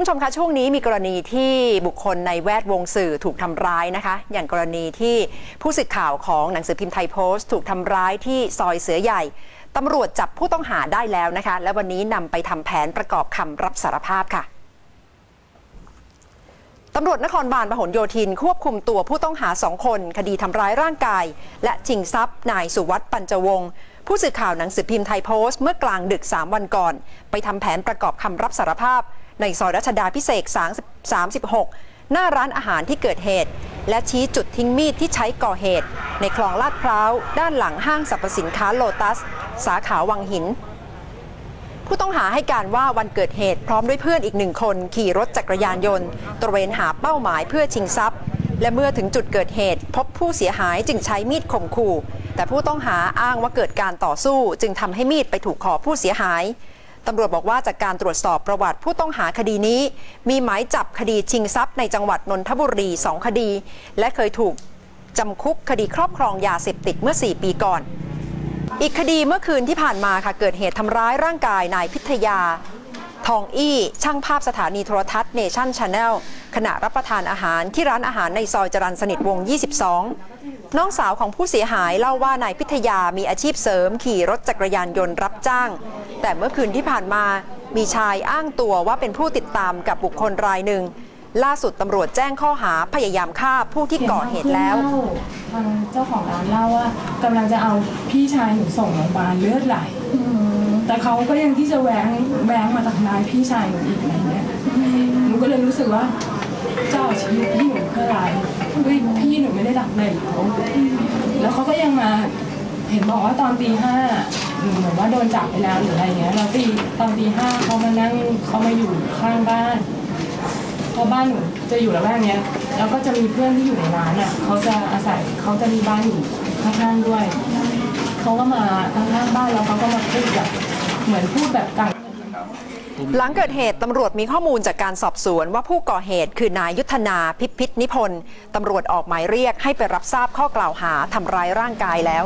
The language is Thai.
คุณผู้ชมคะช่วงนี้มีกรณีที่บุคคลในแวดวงสื่อถูกทำร้ายนะคะ อย่างกรณีที่ผู้สื่อข่าวของหนังสือพิมพ์ไทยโพสต์ ถูกทำร้ายที่ซอยเสือใหญ่ตำรวจจับผู้ต้องหาได้แล้วนะคะ และวันนี้นำไปทำแผนประกอบคำรับสารภาพค่ะตำรวจนครบาลพหลโยธิน ควบคุมตัวผู้ต้องหาสองคน คดีทำร้ายร่างกาย และชิงทรัพย์ นายสุวัสด์ปัญจวงศ์ผู้สื่อข่าวหนังสือพิมพ์ไทยโพสต์เมื่อกลางดึก 3 วันก่อน ไปทำแผนประกอบคำรับสารภาพ ในซอยรัชดาพิเศษ36 หน้าร้านอาหารที่เกิดเหตุ และชี้จุดทิ้งมีดที่ใช้ก่อเหตุ ในคลองลาดพร้าว ด้านหลังห้างสรรพสินค้าโลตัส สาขาวังหิน ผู้ต้องหาให้การว่าวันเกิดเหตุพร้อมด้วยเพื่อนอีกหนึ่งคน ขี่รถจักรยานยนต์ ตระเวนหาเป้าหมายเพื่อชิงทรัพย์และเมื่อถึงจุดเกิดเหตุ พบผู้เสียหายจึงใช้มีดข่มขู่ แต่ผู้ต้องหาอ้างว่าเกิดการต่อสู้ จึงทำให้มีดไปถูกคอผู้เสียหาย ตำรวจบอกว่าจากการตรวจสอบประวัติผู้ต้องหาคดีนี้ มีหมายจับคดีชิงทรัพย์ในจังหวัดนนทบุรีสองคดี และเคยถูกจำคุกคดีครอบครองยาเสพติดเมื่อ 4 ปีก่อน อีกคดีเมื่อคืนที่ผ่านมาค่ะเกิดเหตุทำร้ายร่างกายนายพิทยา ทองอี้ช่างภาพสถานีโทรทัศน์เนชั่นชาแนล ขณะรับประทานอาหารที่ร้านอาหารในซอยจรัญสนิทวง 22 น้องสาวของผู้เสียหายเล่าว่านายพิทยามีอาชีพเสริม ขี่รถจักรยานยนต์รับจ้าง แต่เมื่อคืนที่ผ่านมามีชายอ้างตัวว่าเป็นผู้ติดตามกับบุคคลรายหนึ่ง ล่าสุดตำรวจแจ้งข้อหาพยายามฆ่าผู้ที่ก่อเหตุแล้วทางเจ้าของร้านเล่าว่ากำลังจะเอาพี่ชายหนูส่งโรงพยาบาลเลือดไหลแต่เขาก็ยังที่จะแหวงแหวงมาทำร้ายพี่ชายหนูอีกอะไรเงี้ยหนูก็เลยรู้สึกว่า เจ้าชีวิตพี่หนูเพื่ออะไรเฮ้ยพี่หนูไม่ได้ดักเลยเขาแล้วเขาก็ยังมาเห็นบอกว่าตอนตีห้าหนูเหมือนว่าโดนจับไปแล้วหรืออะไรเงี้ยแล้วตีตอนตีห้าเขามานั่งเขามาอยู่ข้างบ้านเพราะบ้านหนูจะอยู่ละแวกเนี้ย แล้วก็จะมีเพื่อนที่อยู่ในร้านอะเขาจะอาศัยเขาจะมีบ้านอยู่ข้างๆด้วยเขาก็มาข้างๆบ้านแล้วเขาก็มาพูดแบบเหมือนพูดแบบกัน หลังเกิดเหตุตำรวจมีข้อมูลจากการสอบสวนว่าผู้ก่อเหตุคือนายยุทธนาพิพิธนิพนธ์ตำรวจออกหมายเรียกให้ไปรับทราบข้อกล่าวหาทำร้ายร่างกายแล้ว